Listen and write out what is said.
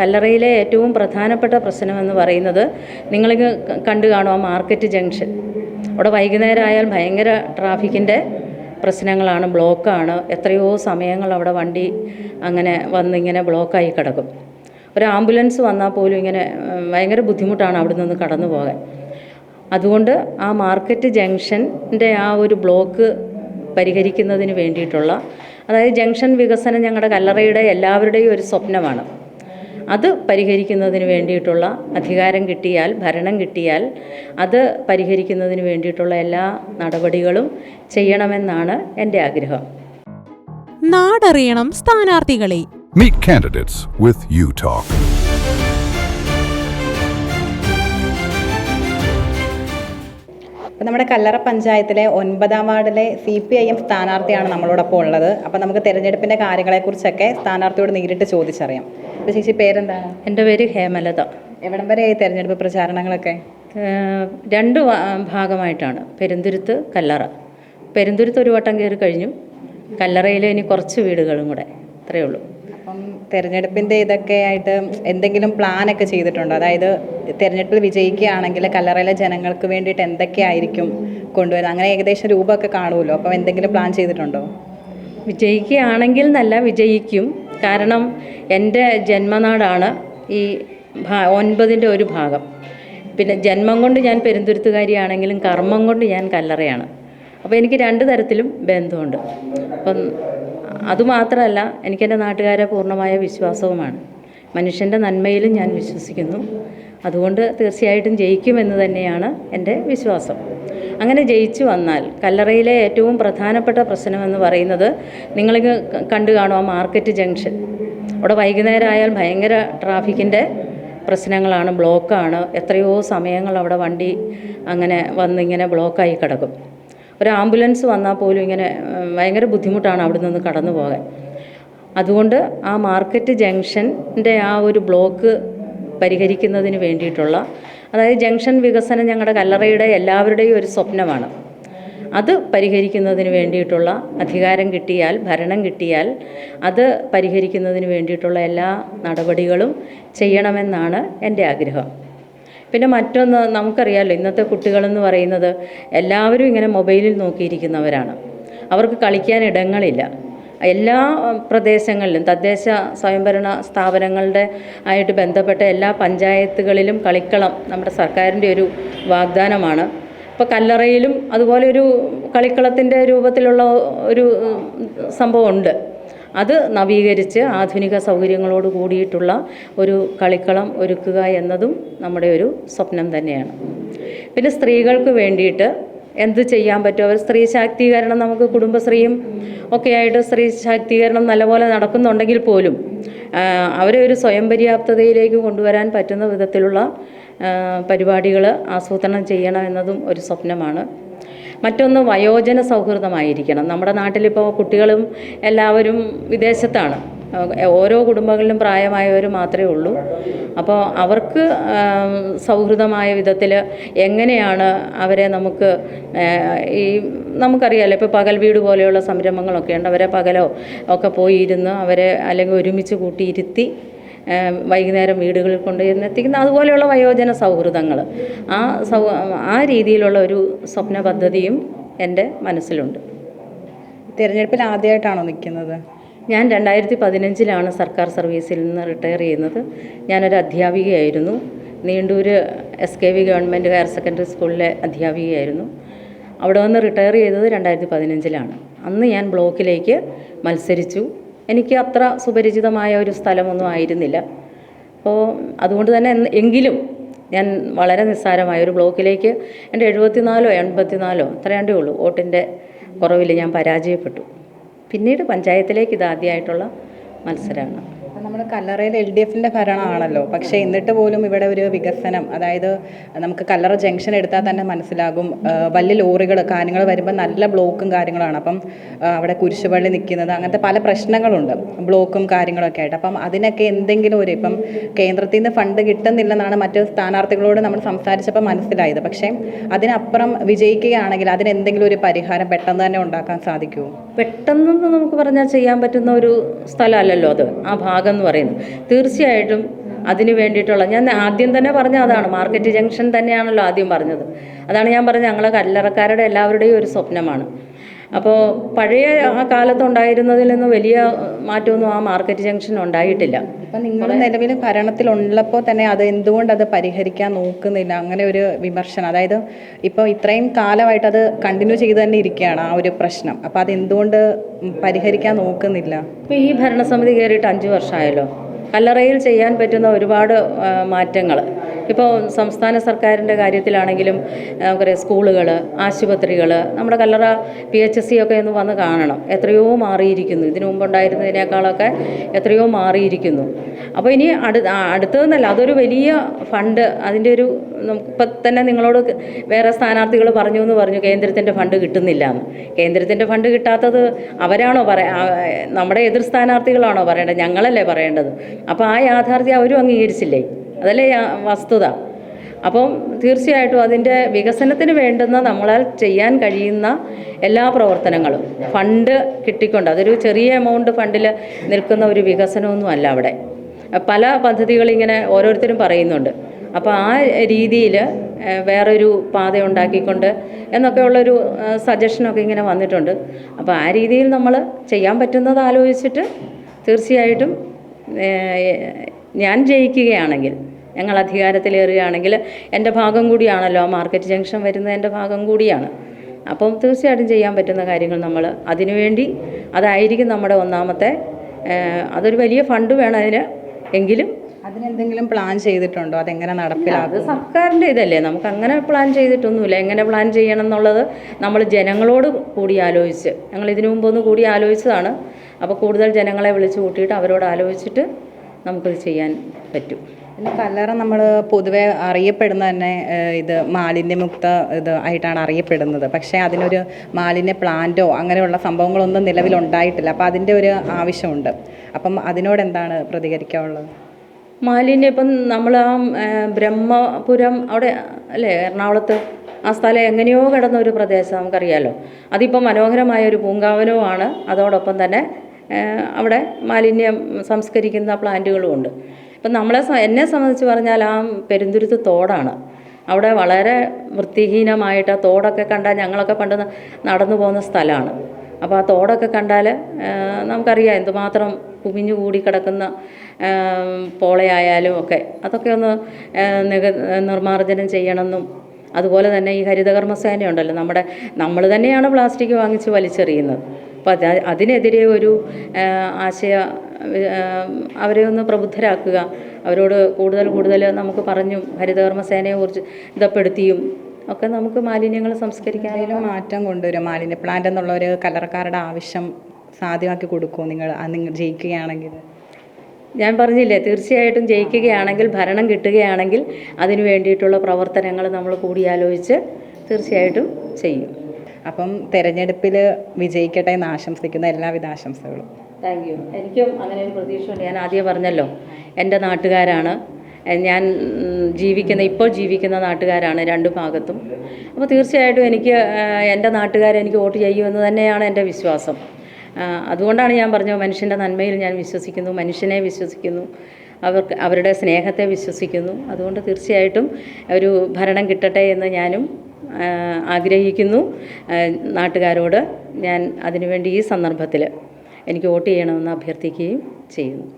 കല്ലറയിലെ ഏറ്റവും പ്രധാനപ്പെട്ട പ്രശ്നമെന്ന് പറയുന്നത് നിങ്ങൾക്ക് കണ്ടു കാണും ആ മാർക്കറ്റ് ജംഗ്ഷൻ. അവിടെ വൈകുന്നേരം ആയാൽ ഭയങ്കര ട്രാഫിക്കിന്റെ പ്രശ്നങ്ങളാണ് ബ്ലോക്കാണ്. എത്രയോ സമയങ്ങൾ അവിടെ വണ്ടി അങ്ങനെ വന്ന് ഇങ്ങനെ ബ്ലോക്കായി കിടക്കും. ഒരു ആംബുലൻസ് വന്നാൽ പോലും ഇങ്ങനെ ഭയങ്കര ബുദ്ധിമുട്ടാണ് അവിടെ നിന്ന് കടന്നു പോകാൻ. അതുകൊണ്ട് ആ മാർക്കറ്റ് ജംഗ്ഷന്റെ ആ ഒരു ബ്ലോക്ക് പരിഹരിക്കുന്നതിന് വേണ്ടിയിട്ടുള്ള അതായത് ജംഗ്ഷൻ വികസനം ഞങ്ങളുടെ കല്ലറയുടെ എല്ലാവരുടെയും ഒരു സ്വപ്നമാണ്. അത് പരിഹരിക്കുന്നതിന് വേണ്ടിയിട്ടുള്ള അധികാരം കിട്ടിയാൽ ഭരണം കിട്ടിയാൽ അത് പരിഹരിക്കുന്നതിന് വേണ്ടിയിട്ടുള്ള എല്ലാ നടപടികളും ചെയ്യണമെന്നാണ് എന്റെ ആഗ്രഹം. നാടറിയണം സ്ഥാനാർത്ഥികളെ. Meet candidates with U Talk. അപ്പോൾ നമ്മുടെ കല്ലറ പഞ്ചായത്തിലെ ഒൻപതാം വാർഡിലെ സി പി ഐ എം സ്ഥാനാർത്ഥിയാണ് നമ്മളോടൊപ്പം ഉള്ളത്. അപ്പോൾ നമുക്ക് തിരഞ്ഞെടുപ്പിന്റെ കാര്യങ്ങളെക്കുറിച്ചൊക്കെ സ്ഥാനാർത്ഥിയോട് നേരിട്ട് ചോദിച്ചറിയാം. അപ്പോൾ ചേച്ചി പേരെന്താണ്? എന്റെ പേര് ഹേമലത. എവിടം വരെയായി തെരഞ്ഞെടുപ്പ് പ്രചാരണങ്ങളൊക്കെ? രണ്ട് ഭാഗമായിട്ടാണ്. പെരുന്തുരുത്ത് കല്ലറ. പെരുന്തുരുത്ത് ഒരു വട്ടം കയറി കഴിഞ്ഞു. കല്ലറയിൽ ഇനി കുറച്ച് വീടുകളും കൂടെ. അത്രയേ ഉള്ളൂ. അപ്പം തെരഞ്ഞെടുപ്പിന്റെ ഇതൊക്കെ ആയിട്ട് എന്തെങ്കിലും പ്ലാനൊക്കെ ചെയ്തിട്ടുണ്ടോ? അതായത് തെരഞ്ഞെടുപ്പിൽ വിജയിക്കുകയാണെങ്കിൽ കല്ലറയിലെ ജനങ്ങൾക്ക് വേണ്ടിയിട്ട് എന്തൊക്കെയായിരിക്കും കൊണ്ടുവരുന്നത്? അങ്ങനെ ഏകദേശം രൂപമൊക്കെ കാണുമല്ലോ. അപ്പം എന്തെങ്കിലും പ്ലാൻ ചെയ്തിട്ടുണ്ടോ? വിജയിക്കുകയാണെങ്കിൽ നല്ല വിജയിക്കും. കാരണം എന്റെ ജന്മനാടാണ് ഈ ഭാ ഒൻപതിന്റെ ഒരു ഭാഗം. പിന്നെ ജന്മം കൊണ്ട് ഞാൻ പെരുന്തുരുത്തുകാരിയാണെങ്കിലും കർമ്മം കൊണ്ട് ഞാൻ കല്ലറയാണ്. അപ്പോൾ എനിക്ക് രണ്ട് തരത്തിലും ബന്ധമുണ്ട്. അപ്പം അതുമാത്രമല്ല എനിക്കെന്റെ നാട്ടുകാരെ പൂർണമായ വിശ്വാസവുമാണ്. മനുഷ്യന്റെ നന്മയിലും ഞാൻ വിശ്വസിക്കുന്നു. അതുകൊണ്ട് തീർച്ചയായിട്ടും ജയിക്കുമെന്ന് തന്നെയാണ് എന്റെ വിശ്വാസം. അങ്ങനെ ജയിച്ചു വന്നാൽ കല്ലറയിലെ ഏറ്റവും പ്രധാനപ്പെട്ട പ്രശ്നമെന്ന് പറയുന്നത് നിങ്ങൾ കണ്ടു കാണും ആ മാർക്കറ്റ് ജംഗ്ഷൻ. അവിടെ വൈകുന്നേരം ആയാൽ ഭയങ്കര ട്രാഫിക്കിന്റെ പ്രശ്നങ്ങളാണ് ബ്ലോക്കാണ്. എത്രയോ സമയങ്ങൾ അവിടെ വണ്ടി അങ്ങനെ വന്നിങ്ങനെ ബ്ലോക്കായി കിടക്കും. ഒരു ആംബുലൻസ് വന്നാൽ പോലും ഇങ്ങനെ ഭയങ്കര ബുദ്ധിമുട്ടാണ് അവിടെ നിന്ന് കടന്നു പോകാൻ. അതുകൊണ്ട് ആ മാർക്കറ്റ് ജംഗ്ഷന്റെ ആ ഒരു ബ്ലോക്ക് പരിഹരിക്കുന്നതിന് വേണ്ടിയിട്ടുള്ള അതായത് ജംഗ്ഷൻ വികസനം ഞങ്ങളുടെ കല്ലറയുടെ എല്ലാവരുടെയും ഒരു സ്വപ്നമാണ്. അത് പരിഹരിക്കുന്നതിന് വേണ്ടിയിട്ടുള്ള അധികാരം കിട്ടിയാൽ ഭരണം കിട്ടിയാൽ അത് പരിഹരിക്കുന്നതിന് വേണ്ടിയിട്ടുള്ള എല്ലാ നടപടികളും ചെയ്യണമെന്നാണ് എന്റെ ആഗ്രഹം. പിന്നെ മറ്റൊന്ന് നമുക്കറിയാമല്ലോ ഇന്നത്തെ കുട്ടികളെന്ന് പറയുന്നത് എല്ലാവരും ഇങ്ങനെ മൊബൈലിൽ നോക്കിയിരിക്കുന്നവരാണ്. അവർക്ക് കളിക്കാൻ ഇടങ്ങളില്ല. എല്ലാ പ്രദേശങ്ങളിലും തദ്ദേശ സ്വയംഭരണ സ്ഥാപനങ്ങളുടെ ആയിട്ട് ബന്ധപ്പെട്ട എല്ലാ പഞ്ചായത്തുകളിലും കളിക്കളം നമ്മുടെ സർക്കാരിന്റെ ഒരു വാഗ്ദാനമാണ്. ഇപ്പോൾ കല്ലറയിലും അതുപോലെ ഒരു കളിക്കളത്തിന്റെ രൂപത്തിലുള്ള ഒരു സംഭവമുണ്ട്. അത് നവീകരിച്ച് ആധുനിക സൗകര്യങ്ങളോട് കൂടിയിട്ടുള്ള ഒരു കളിക്കളം ഒരുക്കുക എന്നതും നമ്മുടെ ഒരു സ്വപ്നം തന്നെയാണ്. പിന്നെ സ്ത്രീകൾക്ക് വേണ്ടിയിട്ട് എന്ത് ചെയ്യാൻ പറ്റും? അവർ സ്ത്രീ ശാക്തീകരണം നമുക്ക് കുടുംബശ്രീയും ഒക്കെ ആയിട്ട് സ്ത്രീ ശാക്തീകരണം നല്ലപോലെ നടക്കുന്നുണ്ടെങ്കിൽ പോലും അവരെ ഒരു സ്വയം പര്യാപ്തതയിലേക്ക് കൊണ്ടുവരാൻ പറ്റുന്ന വിധത്തിലുള്ള പരിപാടികൾ ആസൂത്രണം ചെയ്യണം എന്നതും ഒരു സ്വപ്നമാണ്. മറ്റൊന്ന് വയോജന സൗഹൃദമായിരിക്കണം. നമ്മുടെ നാട്ടിലിപ്പോൾ കുട്ടികളും എല്ലാവരും വിദേശത്താണ്. ഓരോ കുടുംബങ്ങളിലും പ്രായമായവർ മാത്രമേ ഉള്ളൂ. അപ്പോൾ അവർക്ക് സൗഹൃദമായ വിധത്തിൽ എങ്ങനെയാണ് അവരെ നമുക്ക് ഈ നമുക്കറിയാലോ ഇപ്പോൾ പകൽ വീട് പോലെയുള്ള സംരംഭങ്ങളൊക്കെ ഉണ്ട്. അവരെ പകലോ ഒക്കെ പോയി ഇരുന്ന് അവരെ അല്ലെങ്കിൽ ഒരുമിച്ച് കൂട്ടിയിരുത്തി വൈകുന്നേരം വീടുകളിൽ കൊണ്ട് എത്തിക്കുന്ന അതുപോലെയുള്ള വയോജന സൗഹൃദങ്ങൾ ആ സൗ ആ രീതിയിലുള്ള ഒരു സ്വപ്ന പദ്ധതിയും എന്റെ മനസ്സിലുണ്ട്. തിരഞ്ഞെടുപ്പിൽ ആദ്യമായിട്ടാണോ നിൽക്കുന്നത്? ഞാൻ രണ്ടായിരത്തി പതിനഞ്ചിലാണ് സർക്കാർ സർവീസിൽ നിന്ന് റിട്ടയർ ചെയ്യുന്നത്. ഞാനൊരു അധ്യാപികയായിരുന്നു. Neendoor S K V government higher secondary സ്കൂളിലെ അധ്യാപികയായിരുന്നു. അവിടെ വന്ന് റിട്ടയർ ചെയ്തത് രണ്ടായിരത്തി പതിനഞ്ചിലാണ് അന്ന് ഞാൻ ബ്ലോക്കിലേക്ക് മത്സരിച്ചു. എനിക്ക് അത്ര സുപരിചിതമായ ഒരു സ്ഥലമൊന്നും ആയിരുന്നില്ല. അപ്പോൾ അതുകൊണ്ട് തന്നെ എങ്കിലും ഞാൻ വളരെ നിസ്സാരമായ ഒരു ബ്ലോക്കിലേക്ക് എന്റെ എഴുപത്തിനാലോ എൺപത്തിനാലോ അത്രയാണ്ടേ ഉള്ളൂ വോട്ടിന്റെ കുറവിൽ ഞാൻ പരാജയപ്പെട്ടു. പിന്നീട് പഞ്ചായത്തിലേക്ക് ഇതാദ്യമായിട്ടുള്ള മത്സരമാണ്. നമ്മുടെ കല്ലറയിൽ എൽ ഡി എഫിന്റെ ഭരണമാണല്ലോ. പക്ഷേ എന്നിട്ട് പോലും ഇവിടെ ഒരു വികസനം അതായത് നമുക്ക് കല്ലറ ജംഗ്ഷൻ എടുത്താൽ തന്നെ മനസ്സിലാകും വലിയ ലോറികൾ കാര്യങ്ങൾ വരുമ്പോൾ നല്ല ബ്ലോക്കും കാര്യങ്ങളാണ്. അപ്പം അവിടെ കുരിശുപള്ളി നിൽക്കുന്നത് അങ്ങനത്തെ പല പ്രശ്നങ്ങളുണ്ട് ബ്ലോക്കും കാര്യങ്ങളൊക്കെ ആയിട്ട്. അപ്പം അതിനൊക്കെ എന്തെങ്കിലും ഒരു ഇപ്പം കേന്ദ്രത്തിൽ നിന്ന് ഫണ്ട് കിട്ടുന്നില്ലെന്നാണ് മറ്റ് സ്ഥാനാർത്ഥികളോട് നമ്മൾ സംസാരിച്ചപ്പോൾ മനസ്സിലായത്. പക്ഷേ അതിനപ്പുറം വിജയിക്കുകയാണെങ്കിൽ അതിനെന്തെങ്കിലും ഒരു പരിഹാരം പെട്ടെന്ന് തന്നെ ഉണ്ടാക്കാൻ സാധിക്കുമോ പെട്ടെന്ന് നമുക്ക് പറഞ്ഞാൽ ചെയ്യാൻ പറ്റുന്ന ഒരു സ്ഥലമല്ലല്ലോ അത്. ആ ഭാഗം എന്ന് പറയുന്നത് തീർച്ചയായിട്ടും അതിന് വേണ്ടിയിട്ടുള്ള ഞാൻ ആദ്യം തന്നെ പറഞ്ഞ അതാണ് മാർക്കറ്റ് ജംഗ്ഷൻ തന്നെയാണല്ലോ ആദ്യം പറഞ്ഞത്. അതാണ് ഞാൻ പറഞ്ഞത് ഞങ്ങളെ കല്ലറക്കാരുടെ എല്ലാവരുടെയും ഒരു സ്വപ്നമാണ്. അപ്പോൾ പഴയ ആ കാലത്തുണ്ടായിരുന്നതിൽ നിന്ന് വലിയ മാറ്റമൊന്നും ആ മാർക്കറ്റ് ജംഗ്ഷൻ ഉണ്ടായിട്ടില്ല. അപ്പം നിങ്ങൾ നിലവിൽ ഭരണത്തിലുള്ളപ്പോൾ തന്നെ അത് എന്തുകൊണ്ട് അത് പരിഹരിക്കാൻ നോക്കുന്നില്ല? അങ്ങനെ ഒരു വിമർശനം. അതായത് ഇപ്പോൾ ഇത്രയും കാലമായിട്ട് അത് കണ്ടിന്യൂ ചെയ്ത് തന്നെ ഇരിക്കുകയാണ് ആ ഒരു പ്രശ്നം. അപ്പോൾ അത് എന്തുകൊണ്ട് പരിഹരിക്കാൻ നോക്കുന്നില്ല? ഇപ്പോൾ ഈ ഭരണസമിതി കയറിയിട്ട് അഞ്ച് വർഷമായല്ലോ. കല്ലറയിൽ ചെയ്യാൻ പറ്റുന്ന ഒരുപാട് മാറ്റങ്ങൾ ഇപ്പോൾ സംസ്ഥാന സർക്കാരിന്റെ കാര്യത്തിലാണെങ്കിലും നമുക്കറിയാം സ്കൂളുകൾ ആശുപത്രികൾ നമ്മുടെ കല്ലറ പി എച്ച് സി ഒക്കെ ഒന്ന് വന്ന് കാണണം. എത്രയോ മാറിയിരിക്കുന്നു. ഇതിനു മുമ്പുണ്ടായിരുന്നതിനേക്കാളൊക്കെ എത്രയോ മാറിയിരിക്കുന്നു. അപ്പോൾ ഇനി അടു അടുത്തതെന്നല്ല അതൊരു വലിയ ഫണ്ട് അതിന്റെ ഒരു ഇപ്പം തന്നെ നിങ്ങളോട് വേറെ സ്ഥാനാർത്ഥികൾ പറഞ്ഞു എന്ന് പറഞ്ഞു കേന്ദ്രത്തിന്റെ ഫണ്ട് കിട്ടുന്നില്ല. എന്ന് കേന്ദ്രത്തിന്റെ ഫണ്ട് കിട്ടാത്തത് അവരാണോ പറയാ നമ്മുടെ എതിർ സ്ഥാനാർത്ഥികളാണോ പറയേണ്ടത്? ഞങ്ങളല്ലേ പറയേണ്ടത്. അപ്പോൾ ആ യാഥാർത്ഥ്യം അവരും അംഗീകരിച്ചില്ലേ? അതല്ലേ വസ്തുത. അപ്പം തീർച്ചയായിട്ടും അതിന്റെ വികസനത്തിന് വേണ്ടുന്ന നമ്മളാൽ ചെയ്യാൻ കഴിയുന്ന എല്ലാ പ്രവർത്തനങ്ങളും ഫണ്ട് കിട്ടിക്കൊണ്ട് അതൊരു ചെറിയ എമൗണ്ട് ഫണ്ടിൽ നിൽക്കുന്ന ഒരു വികസനമൊന്നും അല്ല അവിടെ. പല പദ്ധതികളിങ്ങനെ ഓരോരുത്തരും പറയുന്നുണ്ട്. അപ്പോൾ ആ രീതിയിൽ വേറൊരു പാത ഉണ്ടാക്കിക്കൊണ്ട് എന്നൊക്കെയുള്ളൊരു സജഷനൊക്കെ ഇങ്ങനെ വന്നിട്ടുണ്ട്. അപ്പോൾ ആ രീതിയിൽ നമ്മൾ ചെയ്യാൻ പറ്റുന്നത് ആലോചിച്ചിട്ട് തീർച്ചയായിട്ടും ഞാൻ ജയിക്കുകയാണെങ്കിൽ ഞങ്ങൾ അധികാരത്തിലേറുകയാണെങ്കിൽ എന്റെ ഭാഗം കൂടിയാണല്ലോ മാർക്കറ്റ് ജംഗ്ഷൻ വരുന്നത് എന്റെ ഭാഗം കൂടിയാണ്. അപ്പം തീർച്ചയായിട്ടും ചെയ്യാൻ പറ്റുന്ന കാര്യങ്ങൾ നമ്മൾ അതിനുവേണ്ടി അതായിരിക്കും നമ്മുടെ ഒന്നാമത്തെ അതൊരു വലിയ ഫണ്ട് വേണം അതിന് എങ്കിലും. അതിനെന്തെങ്കിലും പ്ലാൻ ചെയ്തിട്ടുണ്ടോ? അതെങ്ങനെ നടപ്പിലാക്കും? അത് സർക്കാരിന്റെ ഇതല്ലേ? നമുക്ക് അങ്ങനെ പ്ലാൻ ചെയ്തിട്ടൊന്നുമില്ല. എങ്ങനെ പ്ലാൻ ചെയ്യണം എന്നുള്ളത് നമ്മൾ ജനങ്ങളോട് കൂടി ആലോചിച്ച്. ഞങ്ങൾ ഇതിനു മുമ്പ് ഒന്ന് കൂടി ആലോചിച്ചതാണ്. അപ്പോൾ കൂടുതൽ ജനങ്ങളെ വിളിച്ചു കൂട്ടിയിട്ട് അവരോട് ആലോചിച്ചിട്ട് നമുക്കത് ചെയ്യാൻ പറ്റും. പിന്നെ കല്ലറ നമ്മൾ പൊതുവെ അറിയപ്പെടുന്ന തന്നെ ഇത് മാലിന്യമുക്ത ഇത് ആയിട്ടാണ് അറിയപ്പെടുന്നത്. പക്ഷേ അതിനൊരു മാലിന്യ പ്ലാന്റോ അങ്ങനെയുള്ള സംഭവങ്ങളൊന്നും നിലവിലുണ്ടായിട്ടില്ല അപ്പോൾ അതിന്റെ ഒരു ആവശ്യമുണ്ട്. അപ്പം അതിനോട് എന്താണ് പ്രതികരിക്കാനുള്ളത്? മാലിന്യം ഇപ്പം നമ്മൾ ആ ബ്രഹ്മപുരം അവിടെ അല്ലേ എറണാകുളത്ത് ആ സ്ഥലം എങ്ങനെയോ കിടന്ന ഒരു പ്രദേശം നമുക്കറിയാലോ. അതിപ്പോൾ മനോഹരമായ ഒരു പൂങ്കാവനവുമാണ്. അതോടൊപ്പം തന്നെ അവിടെ മാലിന്യം സംസ്കരിക്കുന്ന പ്ലാന്റുകളും ഉണ്ട് ഇപ്പം നമ്മളെ എന്നെ സംബന്ധിച്ച് പറഞ്ഞാൽ ആ പെരുന്തുരുത്ത് തോടാണ്. അവിടെ വളരെ വൃത്തിഹീനമായിട്ട് ആ തോടൊക്കെ കണ്ടാൽ ഞങ്ങളൊക്കെ പണ്ട് നടന്നു പോകുന്ന സ്ഥലമാണ്. അപ്പോൾ ആ തോടൊക്കെ കണ്ടാൽ നമുക്കറിയാം എന്തുമാത്രം കുമിഞ്ഞു കൂടി കിടക്കുന്ന പോളയായാലും ഒക്കെ. അതൊക്കെ ഒന്ന് നിക നിർമ്മാർജനം ചെയ്യണമെന്നും അതുപോലെ തന്നെ ഈ ഹരിതകർമ്മസേന ഉണ്ടല്ലോ നമ്മുടെ നമ്മൾ തന്നെയാണ് പ്ലാസ്റ്റിക് വാങ്ങിച്ച് വലിച്ചെറിയുന്നത്. അപ്പോൾ അത് അതിനെതിരെ ഒരു ആശയ അവരെ ഒന്ന് പ്രബുദ്ധരാക്കുക. അവരോട് കൂടുതൽ കൂടുതൽ നമുക്ക് പറഞ്ഞും ഹരിതകർമ്മസേനയെ കുറിച്ച് ഇതപ്പെടുത്തിയും ഒക്കെ നമുക്ക് മാലിന്യങ്ങൾ സംസ്കരിക്കാനും മാറ്റം കൊണ്ടുവരും മാലിന്യ പ്ലാന്റ് എന്നുള്ള ഒരു കലർക്കാരുടെ ആവശ്യം സാധ്യമാക്കി കൊടുക്കുമോ നിങ്ങൾ? നിങ്ങൾ ജയിക്കുകയാണെങ്കിൽ? ഞാൻ പറഞ്ഞില്ലേ തീർച്ചയായിട്ടും ജയിക്കുകയാണെങ്കിൽ ഭരണം കിട്ടുകയാണെങ്കിൽ അതിനു വേണ്ടിയിട്ടുള്ള പ്രവർത്തനങ്ങൾ നമ്മൾ കൂടിയാലോചിച്ച് തീർച്ചയായിട്ടും ചെയ്യും. അപ്പം തിരഞ്ഞെടുപ്പിൽ വിജയിക്കട്ടെ എന്ന് ആശംസിക്കുന്ന എല്ലാവിധ ആശംസകളും. താങ്ക് യു എനിക്കും അങ്ങനെ ഒരു പ്രതീക്ഷയുണ്ട്. ഞാൻ ആദ്യം പറഞ്ഞല്ലോ എന്റെ നാട്ടുകാരാണ്. ഞാൻ ജീവിക്കുന്ന ഇപ്പോൾ ജീവിക്കുന്ന നാട്ടുകാരാണ് രണ്ട് ഭാഗത്തും. അപ്പോൾ തീർച്ചയായിട്ടും എനിക്ക് എന്റെ നാട്ടുകാരെ എനിക്ക് വോട്ട് ചെയ്യുമെന്ന് തന്നെയാണ് എന്റെ വിശ്വാസം. അതുകൊണ്ടാണ് ഞാൻ പറഞ്ഞത് മനുഷ്യന്റെ നന്മയിൽ ഞാൻ വിശ്വസിക്കുന്നു മനുഷ്യനെ വിശ്വസിക്കുന്നു അവർക്ക് അവരുടെ സ്നേഹത്തെ വിശ്വസിക്കുന്നു. അതുകൊണ്ട് തീർച്ചയായിട്ടും ഒരു ഭരണം കിട്ടട്ടെ എന്ന് ഞാനും ആഗ്രഹിക്കുന്നു നാട്ടുകാരോട് ഞാൻ അതിനുവേണ്ടി ഈ സന്ദർഭത്തിൽ. എനിക്ക് വോട്ട് ചെയ്യണമെന്ന് അഭ്യർത്ഥിക്കുകയും ചെയ്യുന്നു.